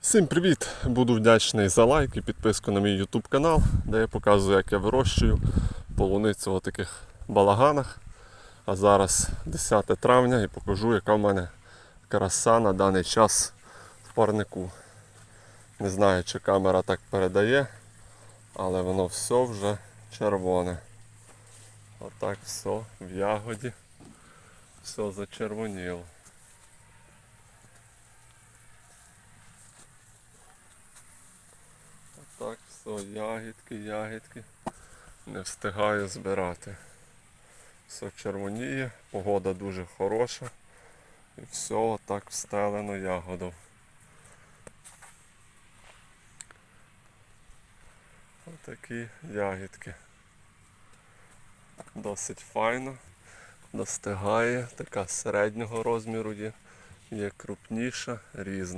Всім привіт! Буду вдячний за лайк і підписку на мій YouTube канал, де я показую, як я вирощую полуницю у таких балаганах. А зараз 10 травня і покажу, яка в мене краса на даний час в парнику. Не знаю, чи камера так передає, але воно все вже червоне. Отак все в ягоді, все зачервоніло. Так, все, ягідки, ягідки. Не встигаю збирати. Все червоніє, погода дуже хороша. І все отак встелено ягодом. Отакі ягідки. Досить файно. Достигає, така середнього розміру є, є крупніша, різна.